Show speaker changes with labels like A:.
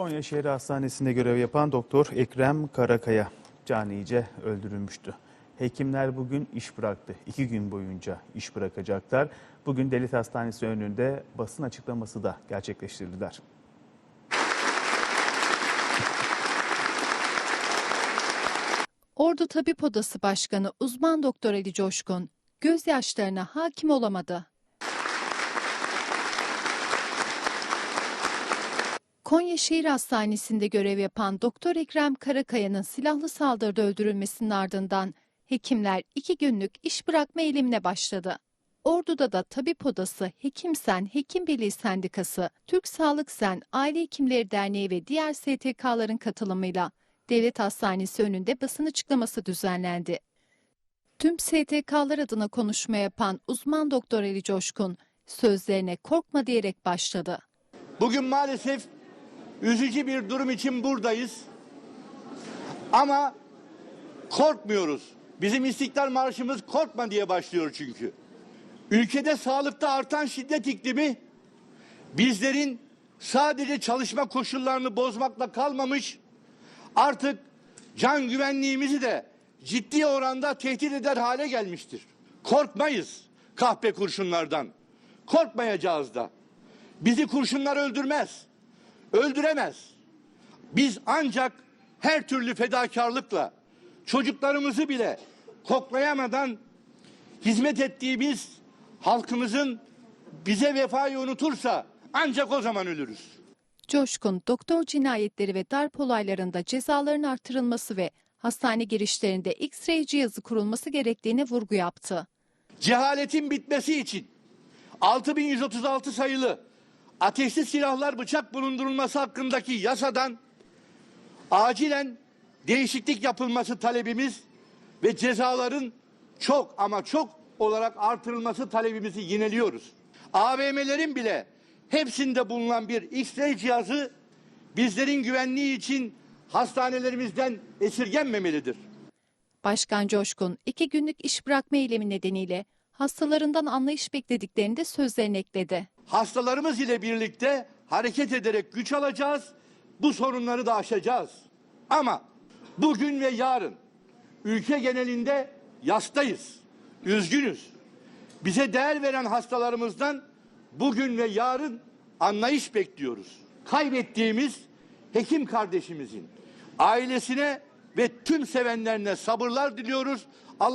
A: Konya Şehir Hastanesi'nde görev yapan Doktor Ekrem Karakaya canice öldürülmüştü. Hekimler bugün iş bıraktı. İki gün boyunca iş bırakacaklar. Bugün Devlet Hastanesi önünde basın açıklaması da gerçekleştirdiler.
B: Ordu Tabip Odası Başkanı uzman doktor Ali Coşkun gözyaşlarına hakim olamadı. Konya Şehir Hastanesi'nde görev yapan Doktor Ekrem Karakaya'nın silahlı saldırıda öldürülmesinin ardından hekimler iki günlük iş bırakma eylemine başladı. Ordu'da da Tabip Odası, Hekimsen, Hekim Birliği Sendikası, Türk Sağlık Sen, Aile Hekimleri Derneği ve diğer STK'ların katılımıyla Devlet Hastanesi önünde basın açıklaması düzenlendi. Tüm STK'lar adına konuşma yapan uzman doktor Ali Coşkun sözlerine korkma diyerek başladı.
C: Bugün maalesef üzücü bir durum için buradayız. Ama korkmuyoruz. Bizim İstiklal Marşımız korkma diye başlıyor çünkü. Ülkede sağlıkta artan şiddet iklimi bizlerin sadece çalışma koşullarını bozmakla kalmamış, artık can güvenliğimizi de ciddi oranda tehdit eder hale gelmiştir. Korkmayız kahpe kurşunlardan. Korkmayacağız da. Bizi kurşunlar öldürmez. Öldüremez. Biz ancak her türlü fedakarlıkla çocuklarımızı bile koklayamadan hizmet ettiğimiz halkımızın bize vefayı unutursa ancak o zaman ölürüz.
B: Coşkun, doktor cinayetleri ve darp olaylarında cezaların artırılması ve hastane girişlerinde X-ray cihazı kurulması gerektiğine vurgu yaptı.
C: Cehaletin bitmesi için 6136 sayılı ateşli silahlar bıçak bulundurulması hakkındaki yasadan acilen değişiklik yapılması talebimiz ve cezaların çok ama çok olarak artırılması talebimizi yineliyoruz. AVM'lerin bile hepsinde bulunan bir X-ray cihazı bizlerin güvenliği için hastanelerimizden esirgenmemelidir.
B: Başkan Coşkun, iki günlük iş bırakma eylemi nedeniyle hastalarından anlayış beklediklerini de sözlerine ekledi.
C: Hastalarımız ile birlikte hareket ederek güç alacağız. Bu sorunları da aşacağız. Ama bugün ve yarın ülke genelinde yastayız. Üzgünüz. Bize değer veren hastalarımızdan bugün ve yarın anlayış bekliyoruz. Kaybettiğimiz hekim kardeşimizin ailesine ve tüm sevenlerine sabırlar diliyoruz. Allah